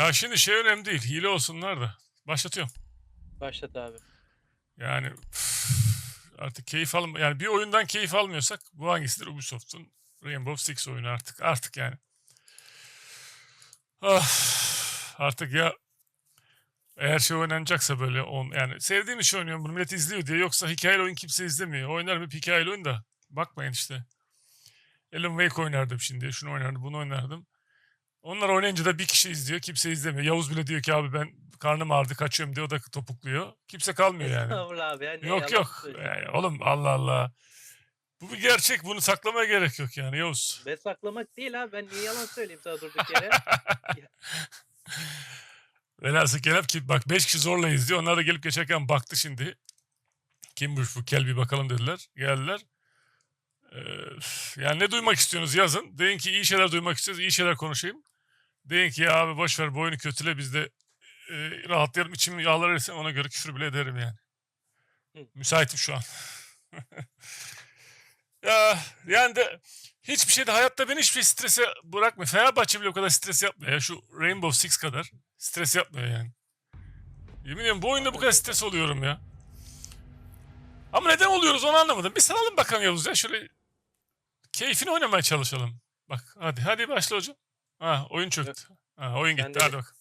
Ya şimdi şey önemli değil. Hile olsunlar da. Başlatıyorum. Başlat abi. Yani üf, artık keyif alma yani bir oyundan keyif almıyorsak bu hangisidir? Ubisoft'un Rainbow Six oyunu artık. Artık yani. Ah, artık ya eğer şey oynanacaksa böyle on yani sevdiğim için oynuyorum bunu millet izliyor diye yoksa hikayeli oyun kimse izlemiyor. Oynarım hep hikayeli oyun da bakmayın işte. Alan Wake oynardım şimdi. Şunu oynardım, bunu oynardım. Onlar oynayınca da bir kişi izliyor, kimse izlemiyor. Yavuz bile diyor ki abi ben karnım ağrıdı kaçıyorum diyor. O da topukluyor. Kimse kalmıyor yani. Estağfurullah abi ya. niye Yok yok. Yani oğlum Allah Allah. Bu bir gerçek. Bunu saklamaya gerek yok yani Yavuz. Ve saklamak değil abi. Ben niye yalan söyleyeyim sana durduk yere? Velhasıl kelam ki bak 5 kişi zorla izliyor. Onlar da gelip geçerken baktı şimdi. Kimmiş bu kel bir bakalım dediler. Geldiler. Ee, yani ne duymak istiyorsunuz yazın. Deyin ki iyi şeyler duymak istiyoruz. iyi şeyler konuşayım. Deyin ki ya abi boş ver bu oyunu kötüle biz de e, rahatlayalım. içim yağlar erisin ona göre küfür bile ederim yani. Hı. Müsaitim şu an. ya yani de hiçbir şeyde hayatta beni hiçbir strese bırakmıyor. Fenerbahçe bile o kadar stres yapmıyor. Ya. Şu Rainbow Six kadar stres yapmıyor yani. Yemin ediyorum bu oyunda bu kadar stres oluyorum ya. Ama neden oluyoruz onu anlamadım. Bir saralım bakalım Yavuz ya. Şöyle keyfini oynamaya çalışalım. Bak hadi hadi başla hocam. Ha oyun çöktü. Ha oyun Ben gitti de- hadi bak.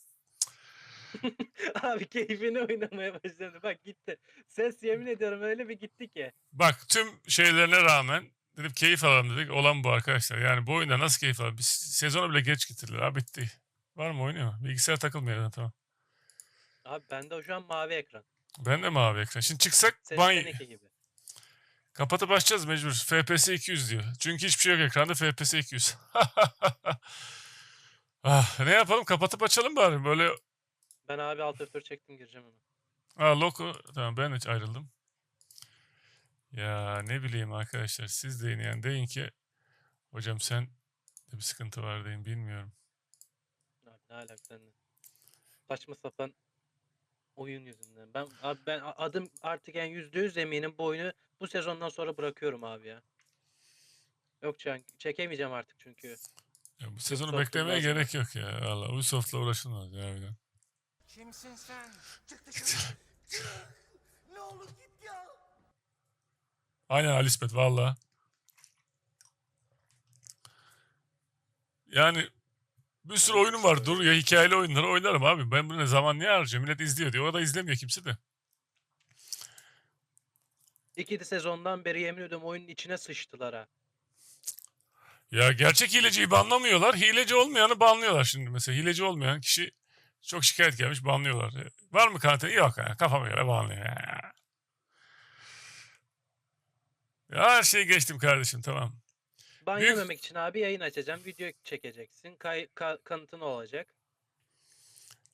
abi keyfini oynamaya başladı. Bak gitti. Ses yemin ediyorum öyle bir gitti ki. Bak tüm şeylerine rağmen dedim keyif alalım dedik. Olan bu arkadaşlar. Yani bu oyunda nasıl keyif alalım? Biz sezonu bile geç getirdiler. Ha bitti. Var mı oynuyor? Bilgisayar takılmıyor yani, tamam. Abi bende şu an mavi ekran. Ben de mavi ekran. Şimdi çıksak ban... seninki gibi. Kapatıp açacağız mecbur. FPS 200 diyor. Çünkü hiçbir şey yok ekranda FPS 200. ah, ne yapalım kapatıp açalım bari. Böyle Ben abi alt F4 çektim gireceğim hemen. Ha Loco tamam ben hiç ayrıldım. Ya ne bileyim arkadaşlar siz deyin yani deyin ki hocam sen de bir sıkıntı var deyin bilmiyorum. Abi ne alaka seninle? Saçma sapan oyun yüzünden. Ben abi ben a- adım artık yani yüzde yüz eminim bu oyunu bu sezondan sonra bırakıyorum abi ya. Yok çek çekemeyeceğim artık çünkü. Ya bu sezonu Ubisoft'un beklemeye lazım. gerek yok ya. Valla Ubisoft'la uğraşılmaz ya. Kimsin sen? Çık dışarı. Ne olur git ya. Aynen Ali İsmet valla. Yani bir sürü oyunum var. Dur ya hikayeli oyunları oynarım abi. Ben bunu ne zaman niye harcıyorum? Millet izliyor diyor. O da izlemiyor kimse de. İki de sezondan beri yemin ediyorum oyunun içine sıçtılar ha. Ya gerçek hileciyi banlamıyorlar. Hileci olmayanı banlıyorlar şimdi mesela. Hileci olmayan kişi çok şikayet gelmiş banlıyorlar. E, Var mı kanıtı? Yok ya. Kafama göre banlıyor ya. Ya her şeyi geçtim kardeşim tamam. Ban Büyük- yememek için abi yayın açacağım, video çekeceksin, kay, ka- kanıtın olacak.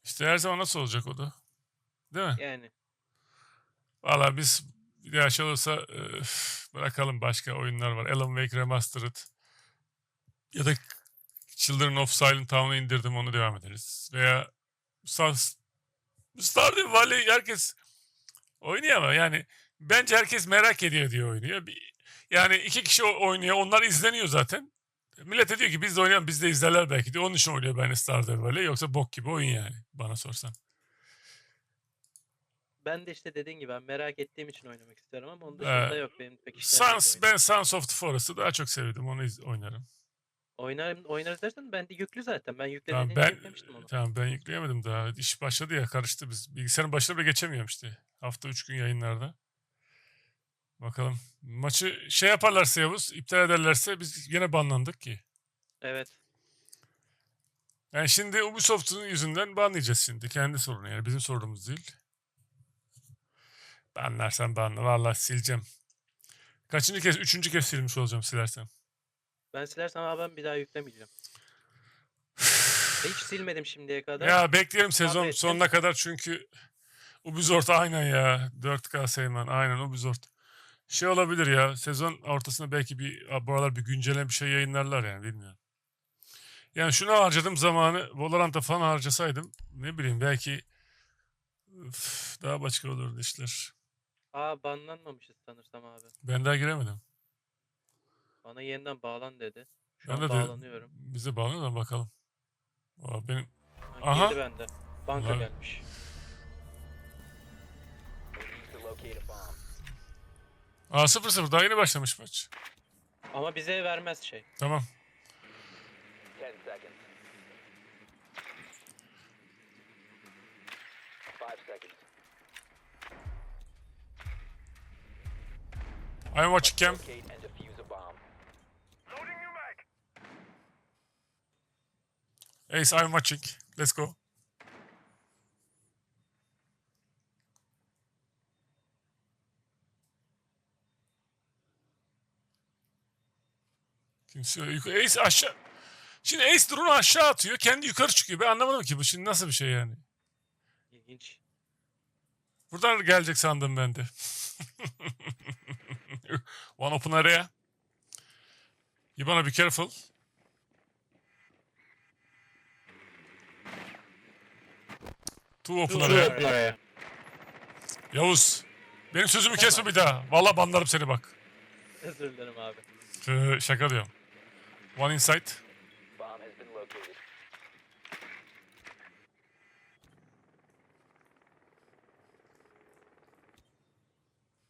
İşte her zaman nasıl olacak o da? Değil mi? Yani Valla biz bir şey olursa e, üf, bırakalım başka oyunlar var. Alan Wake Remastered ya da Children of Silent Town'u indirdim onu devam ederiz. Veya Star, Stardew Valley herkes oynuyor ama yani bence herkes merak ediyor diye oynuyor. Bir- Yani iki kişi oynuyor onlar izleniyor zaten. Millet diyor ki biz de oynayalım biz de izlerler belki diyor. Onun için oynuyor ben de Stardew Valley. Yoksa bok gibi oyun yani bana sorsan. ben de işte dediğin gibi ben merak ettiğim için oynamak istiyorum ama onun dışında Ee, yok benim pek Sans, ben Sons of the Forest'ı daha çok sevdim. Onu iz- oynarım. Oynarım, oynarız dersen ben de yüklü zaten. Ben Tamam yüklediğinde ben yüklemiştim onu. tamam ben yükleyemedim daha. İş başladı ya karıştı biz. Bilgisayarın başına bile geçemiyorum işte. Hafta 3 gün yayınlarda. Bakalım. Maçı şey yaparlarsa Yavuz, iptal ederlerse biz yine banlandık ki. Evet. Yani şimdi Ubisoft'un yüzünden banlayacağız şimdi. Kendi sorunu yani bizim sorunumuz değil. Banlarsan banla. Vallahi sileceğim. Kaçıncı kez? Üçüncü kez silmiş olacağım silersem. Ben silersem ama ben bir daha yüklemeyeceğim. Hiç silmedim şimdiye kadar. Ya bekleyelim sezon Sabrettim. sonuna kadar çünkü Ubisoft aynen ya. 4K Seyman aynen Ubisoft. Şey olabilir ya sezon ortasında belki bir bu aralar bir güncelen bir şey yayınlarlar yani bilmiyorum. Yani şuna harcadım zamanı Valorant'a falan harcasaydım ne bileyim belki üf, daha başka olurdu işler. Aa banlanmamışız sanırsam abi. Ben daha giremedim. Bana yeniden bağlan dedi. Şu Ben an de de- bağlanıyorum. Bize bağlanıyor da bakalım. Aa, benim Hangi Aha. Yedi bende. Banka Ulan. gelmiş. Aa 0-0 daha yeni başlamış maç. Ama bize vermez şey. Tamam. I'm watching cam. Ace, I'm watching. Let's go. Kimse. Yukarı- Ace aşağı. Şimdi Ace drone'u aşağı atıyor. Kendi yukarı çıkıyor. Ben anlamadım ki bu şimdi nasıl bir şey yani. İlginç. Buradan gelecek sandım ben de. One open area. Ibana be careful. Dur oraya. Yavuz. Benim sözümü kesme bir daha. Vallahi banlarım seni bak. Özür dilerim abi. Ee, şaka diyorum. One inside.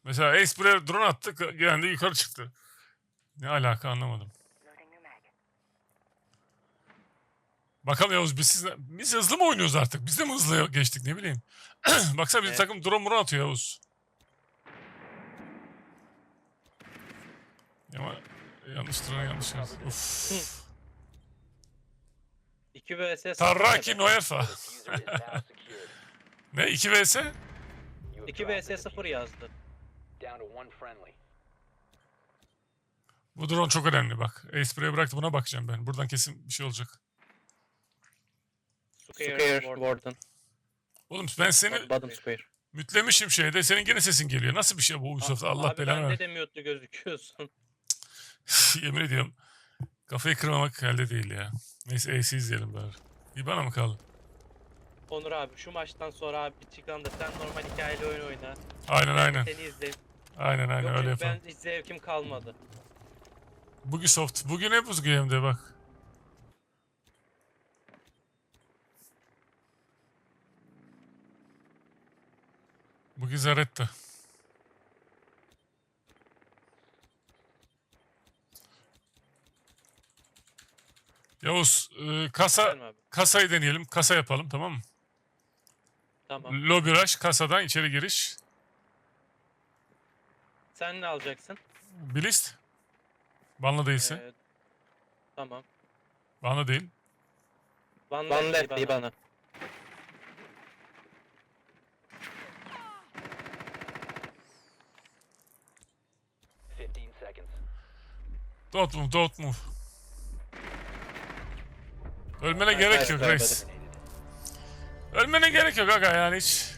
Mesela Ace buraya drone attı. Geldi yukarı çıktı. Ne alaka anlamadım. Bakalım Yavuz biz, siz, biz hızlı mı oynuyoruz artık? Biz de mi hızlı geçtik ne bileyim. Baksana bizim Evet. takım drone drone atıyor Yavuz. Ama yanlış drone yanlış yaz. Uf. 2 vs Tarraki Noerfa. Ne 2 vs? 2 vs 0 yazdı. Down to one friendly. Bu drone çok önemli bak. Ace buraya bıraktı buna bakacağım ben. Buradan kesin bir şey olacak. Square, Square, Warden. Oğlum ben seni Bottom Square. mütlemişim şeyde. Senin gene sesin geliyor. Nasıl bir şey bu Ubisoft? Allah abi belanı bende ver. de mute'lu gözüküyorsun. Yemin ediyorum. Kafayı kırmamak elde değil ya. Neyse Ace'i izleyelim bari. İyi bana mı kaldı? Onur abi şu maçtan sonra abi bir çıkalım da sen normal hikayeli oyun oyna. Aynen aynen. Seni izleyeyim. Aynen aynen Yok öyle yapalım. ben hiç zevkim kalmadı. Bugisoft. Bugün hep buz game'de bak. Bugün Zaretta. Yavuz, e, kasa Efendim abi. kasayı deneyelim. Kasa yapalım tamam mı? Tamam. Lobby rush, kasadan içeri giriş. Sen ne alacaksın? Bilist. Banlı değilse. Ee, tamam. Banlı değil. One, One left left bana. Fifteen seconds. Don't move, don't move. Ölmene gerek yok reis. Ölmene gerek yok aga yani hiç.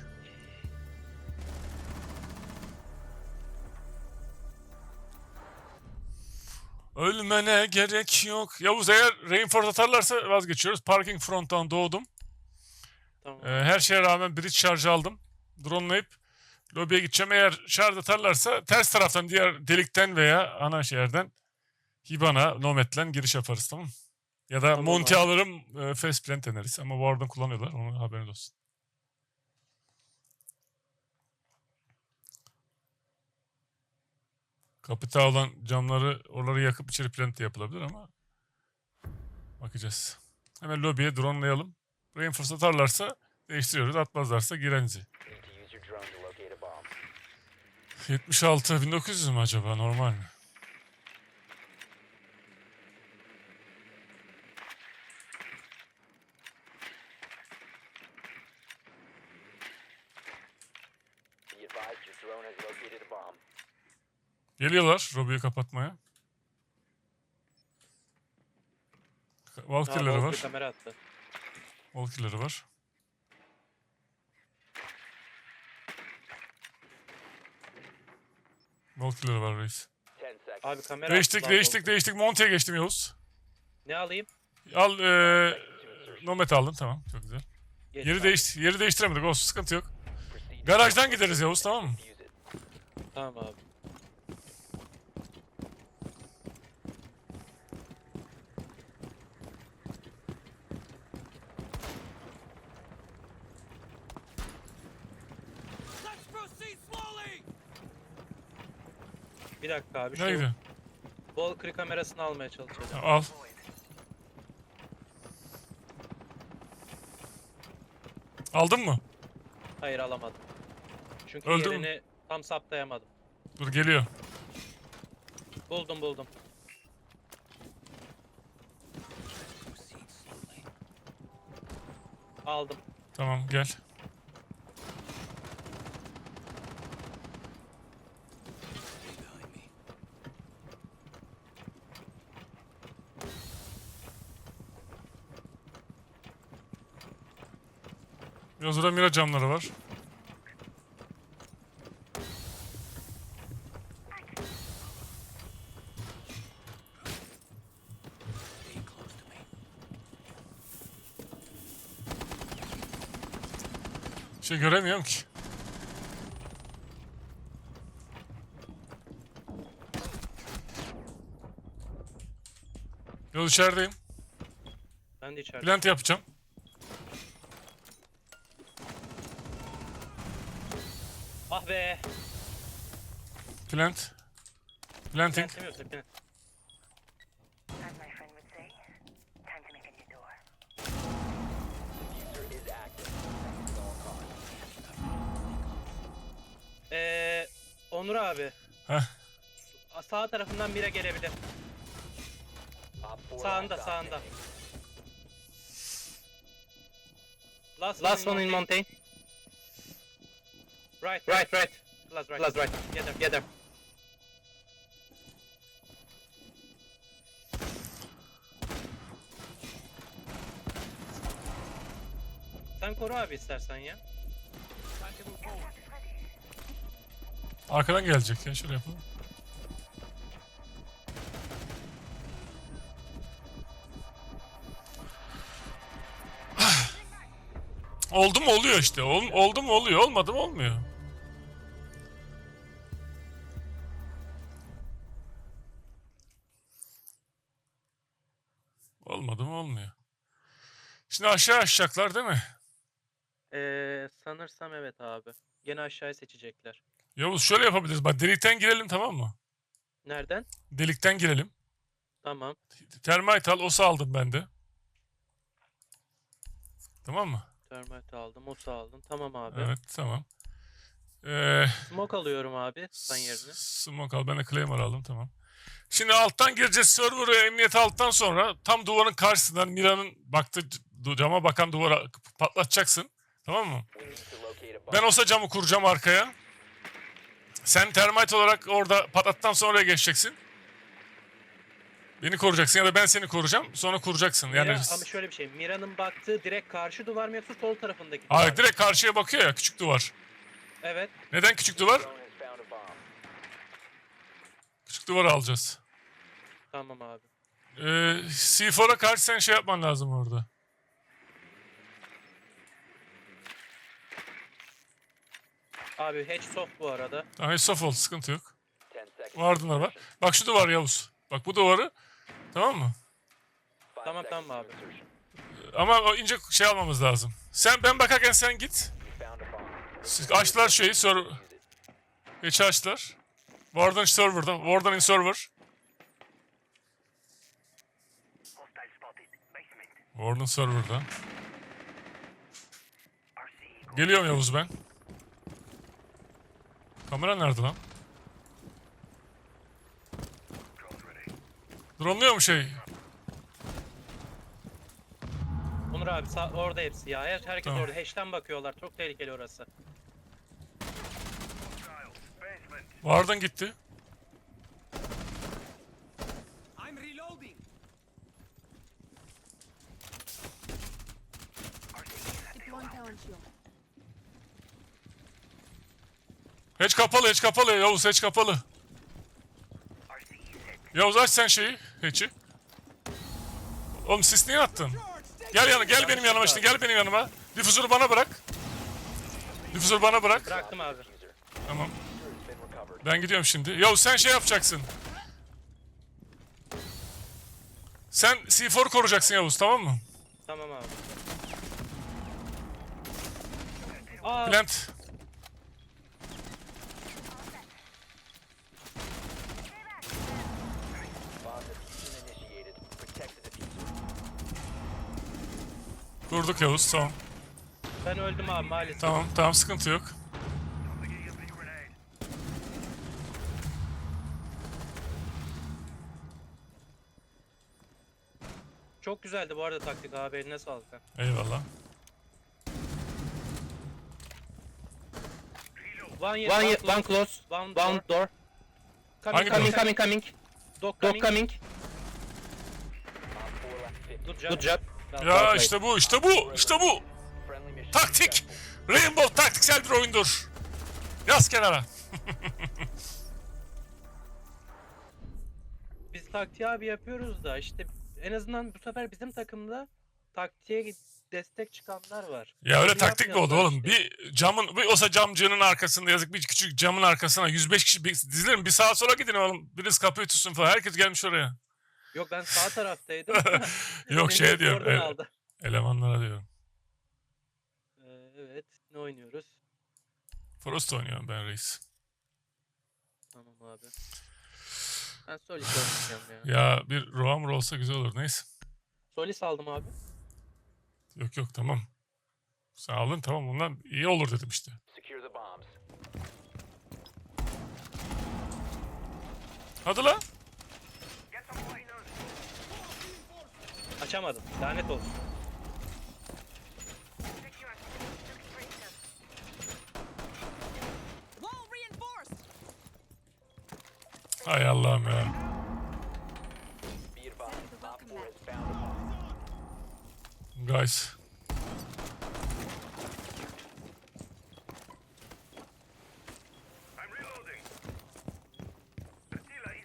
Ölmene gerek yok. Yavuz eğer reinforce atarlarsa vazgeçiyoruz. Parking front'tan doğdum. Tamam. Ee, her şeye rağmen bridge şarjı aldım. Drone'layıp lobiye gideceğim. Eğer şarj atarlarsa ters taraftan diğer delikten veya ana şehirden Hibana, Nomad'len giriş yaparız tamam mı? Ya da Tamam Monty abi. alırım, e, Faceplant deneriz. Ama Warden kullanıyorlar, onun haberiniz olsun. Kapıta olan camları, oraları yakıp içeri plant yapılabilir ama bakacağız. Hemen lobiye dronelayalım. Reinforce atarlarsa değiştiriyoruz, atmazlarsa bomb. 76 1900 mü acaba normal mi? Geliyorlar Robi'yi kapatmaya. Valkyrie'leri var. kamera attı. Valkyrie'leri var. Valkyrie'leri var reis. Abi kamera Değiştik attılar değiştik değiştik. Monte'ye geçtim Yavuz. Ne alayım? Al eee Nomad aldın tamam çok güzel. Geç Yeri abi. değiş yeri değiştiremedik olsun sıkıntı yok. Garajdan gideriz Yavuz tamam mı? Tamam abi. Bir dakika abi. Nereye Şu gidiyor? Valkyrie kamerasını almaya çalışacağız. Ya Al. Aldın mı? Hayır alamadım. Çünkü Öldü mü? yerini tam saptayamadım. Dur geliyor. Buldum buldum. Aldım. Tamam gel. Biraz orada mira camları var. Şey göremiyorum ki. Yol içerideyim. Ben de içeride. Plant yapacağım. Be. Plant. Planting. As my friend would say, time to make a new door. Ee, Onur abi. Heh. Sağ tarafından bire gelebilir. Sağında sağında. Last, Last one in mountain. Right, right, right. Last right. Last right. Get them, get them. Sen koru abi istersen ya. Arkadan gelecek ya. Şöyle yapalım. Oldu mu oluyor işte. Ol, oldu mu oluyor. Olmadı mı olmuyor. Olmadı mı olmuyor. Şimdi aşağı aşacaklar değil mi? Ee, sanırsam evet abi. Gene aşağıya seçecekler. Yavuz şöyle yapabiliriz. Bak delikten girelim tamam mı? Nereden? Delikten girelim. Tamam. Termite al, osa aldım ben de. Tamam mı? Termite aldım, osu aldım. Tamam abi. Evet, tamam. Ee, Smoke alıyorum abi stun yerine. smoke al, ben de Claymore aldım, tamam. Şimdi alttan gireceğiz server'ı, emniyet alttan sonra tam duvarın karşısından Mira'nın baktı cama bakan duvara patlatacaksın. Tamam mı? Ben olsa camı kuracağım arkaya. Sen termite olarak orada patlattıktan sonra oraya geçeceksin. Beni koruyacaksın ya da ben seni koruyacağım. Sonra kuracaksın. Yani Mira, ama şöyle bir şey. Mira'nın baktığı direkt karşı duvar mı yoksa sol tarafındaki duvar Hayır mı? direkt karşıya bakıyor ya küçük duvar. Evet. Neden küçük duvar? Küçük duvarı alacağız. Tamam abi. Ee, C4'a karşı sen şey yapman lazım orada. Abi hatch soft bu arada. Tamam hiç soft oldu sıkıntı yok. 10 seconds. Vardınlar bak. Bak şu duvar Yavuz. Bak bu duvarı. Tamam mı? Tamam, tamam abi. Ama o ince şey almamız lazım. Sen ben bakarken sen git. Siz açtılar şeyi server. Geçi açtılar. Warden server'da. Warden in server. Warden server'da. Geliyorum Yavuz ben. Kamera nerede lan? Drone ready. Dronluyor mu şey? Onur abi sağ, orada hepsi ya. Her, herkes Tamam. orada. Hatch'ten bakıyorlar. Çok tehlikeli orası. Warden gitti. I'm reloading. Deploying talent shield. Hiç kapalı, hiç kapalı. Yavuz hiç kapalı. Yavuz aç sen şeyi. Hiç'i. Oğlum sis niye attın? Gel yana, gel benim yanıma işte. Gel benim yanıma. Difüzörü bana bırak. Difüzörü bana bırak. Bıraktım abi. Tamam. Ben gidiyorum şimdi. Yavuz sen şey yapacaksın. Sen C4 koruyacaksın Yavuz tamam mı? Tamam abi. Aa, Plant. Kurduk Yavuz tamam. Ben öldüm abi maalesef. Tamam tamam sıkıntı yok. Çok güzeldi bu arada taktik abi eline sağlık. Eyvallah. One, One, one, close, one close, one, one door. door. Hangi Coming, door? coming, coming. Dog Dog coming. coming. Op 4 left 50. Good job. Good job. Ya işte bu işte bu işte bu. Taktik. Rainbow taktiksel bir oyundur. Yaz kenara. Biz taktiği abi yapıyoruz da işte en azından bu sefer bizim takımda taktiğe destek çıkanlar var. Ya öyle Biz taktik mi oldu yapmayanlar oğlum? işte. Bir camın, bir olsa camcının arkasında yazık bir küçük camın arkasına 105 kişi bir- dizilir mi? Bir sağa sola gidin oğlum. Biriniz kapıyı tutsun falan. Herkes gelmiş oraya. Yok ben sağ taraftaydım. Yok şey diyorum. ele- aldı. elemanlara diyorum. Ee, evet ne oynuyoruz? Frost oynuyorum ben reis. Tamam abi. Ben Solis oynayacağım ya. Ya bir Roam olsa güzel olur. Neyse. Solis aldım abi. Yok yok tamam. Sen aldın tamam bundan iyi olur dedim işte. Secure the bombs. Hadi la. Açamadım. Lanet olsun. Hay Allah'ım ya. Be advised, Op 4 has found a bomb. Guys.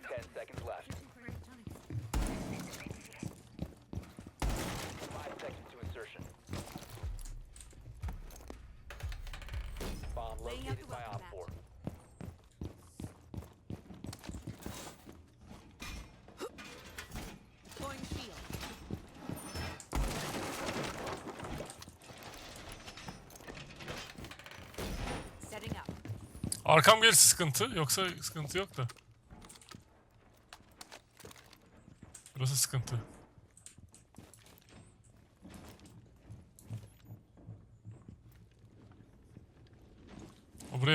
Ten seconds left. Five seconds to insertion. Bomb Laying out the located by Op mat. 4. Deploying shield. Setting up. Arkam gelirse sıkıntı. Yoksa sıkıntı yok da. Burası sıkıntı.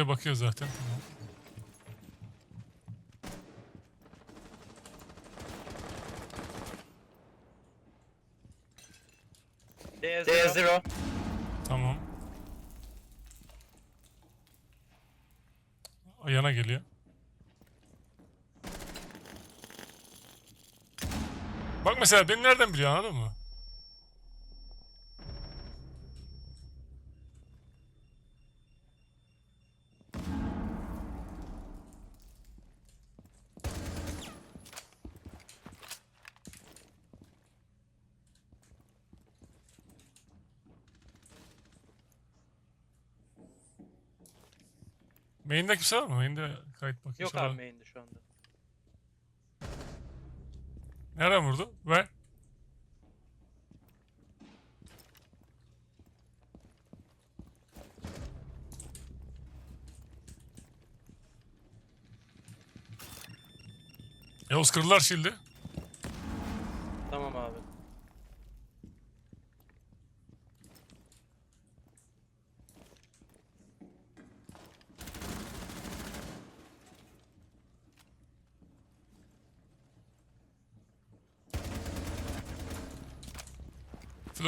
Bakıyor zaten. Tamam. D0. D0. Tamam. Yana geliyor. Bak mesela beni nereden biliyor anladın mı? Main'de kimse var mı? Main'de kayıt bakayım. Yok abi main'de şu anda. Nereden vurdu? Ver. Yavuz kırdılar shield'i. Tamam abi.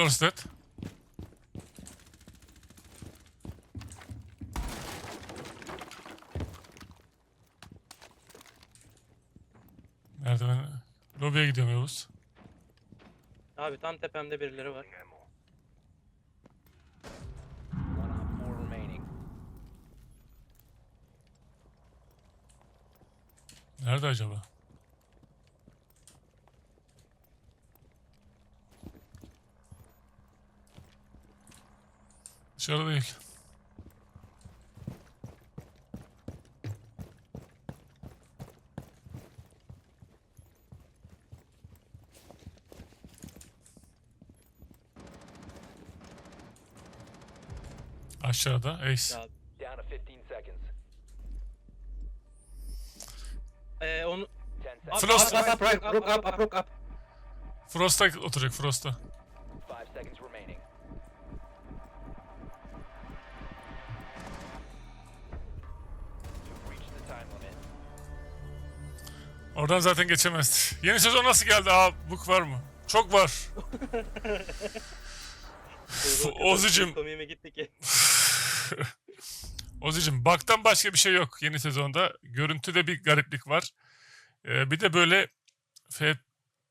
Flores dead. Merdiven. Lobiye gidiyorum Yavuz. Abi tam tepemde birileri var. One Op 4 remaining. Nerede acaba? Dışarı değil. Aşağıda Ace. Ya, Down to 15 seconds. Ee, onu 10 Up, seconds. Frost- up, Up, up, up. Frost'a oturacak Frost'a. Oradan zaten geçemezdi. Yeni sezon nasıl geldi? Aa book var mı? Çok var. Ozucum. Komiğime. Ozucum baktan başka bir şey yok yeni sezonda. Görüntüde bir gariplik var. Ee, bir de böyle fe-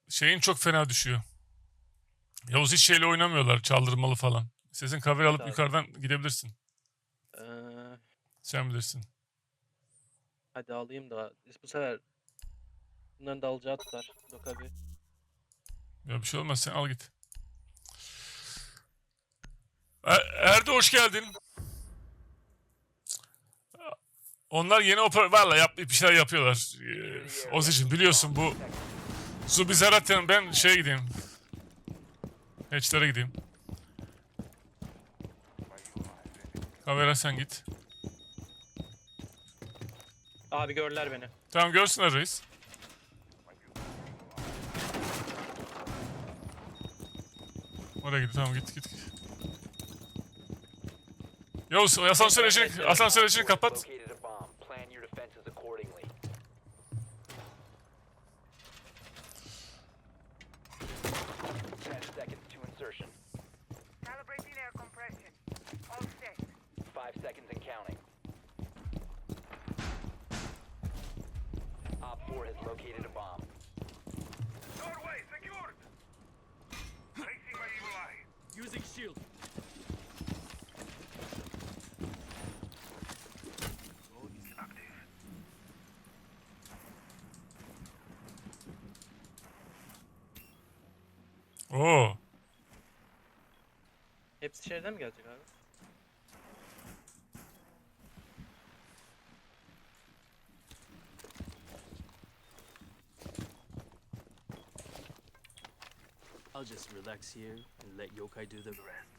şeyin çok fena düşüyor. Yavuz hiç şeyle oynamıyorlar çaldırmalı falan. Sesin cover alıp Tabii. yukarıdan gidebilirsin. Ee, Sen bilirsin. hadi alayım da bu sefer bunların da alacağı tutar. Yok abi. Ya bir şey olmaz sen al git. Er- Erdo hoş geldin. Onlar yeni oper... Valla yap, bir şeyler yapıyorlar. Ee, Ozi'cim biliyorsun bu... Zubi ben şeye gideyim. Hatch'lere gideyim. Kamera sen git. Abi görler beni. Tamam görsünler reis. Oraya git tamam git git. Yavuz asansör işini, asansör işini kapat. Hepsi içeriden mi gelecek abi? I'll just relax here and let Yokai do the rest.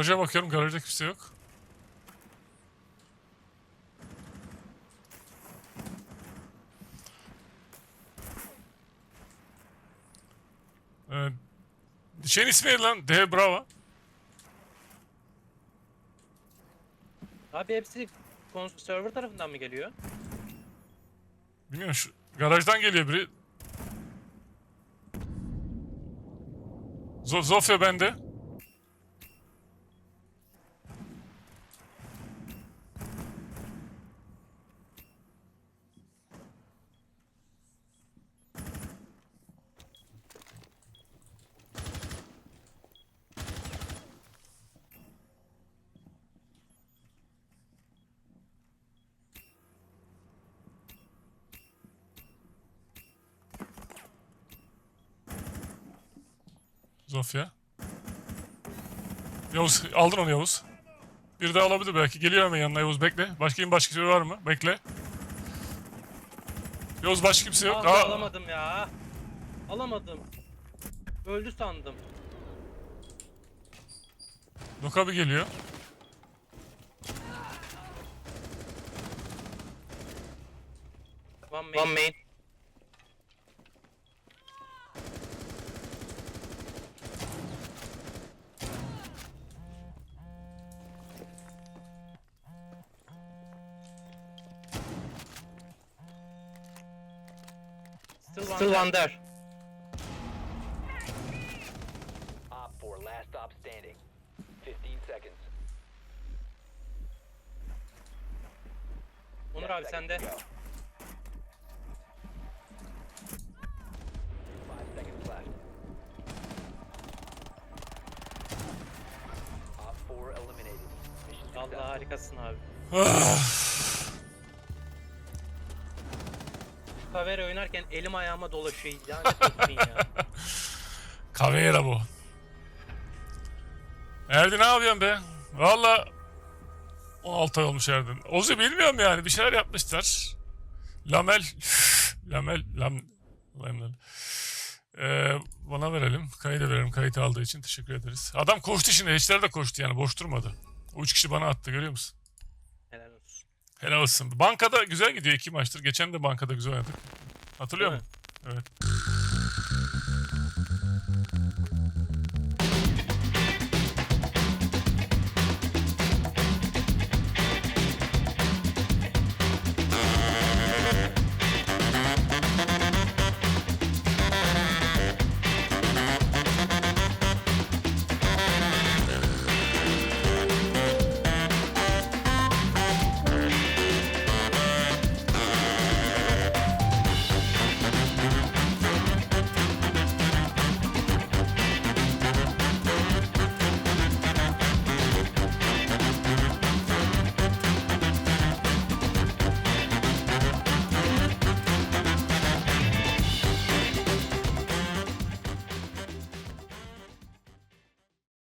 Garaja bakıyorum garajda kimse yok. Ee, şeyin ismi neydi lan? D Bravo. Abi hepsi server tarafından mı geliyor? Bilmiyorum şu garajdan geliyor biri. Zo- Zofia bende. Zofia. Yavuz aldın onu Yavuz. Bir daha alabilir belki. Geliyor hemen yanına Yavuz bekle. Başka kim başka biri var mı? Bekle. Yavuz başka kimse yok. Aa, alamadım ya. Alamadım. Öldü sandım. Dokabi geliyor. One main. Still, one there. Op 4, last stop standing. 15 seconds. Onur 10 abi sende. to go. Five Kavere oynarken elim ayağıma dolaşıyor. Olsun ya. Caveira bu. Erdi ne yapıyorsun be? Valla 16 ay olmuş Erdin. Ozi bilmiyorum yani bir şeyler yapmışlar. Lamel Lamel Lam Lamel Ee, bana verelim. Kayı da verelim. Kayıt aldığı için teşekkür ederiz. Adam koştu şimdi. Eşler de koştu yani. Boş durmadı. O üç kişi bana attı görüyor musun? Helal olsun. Bankada güzel gidiyor iki maçtır. Geçen de bankada güzel oynadık. Hatırlıyor musun? Evet.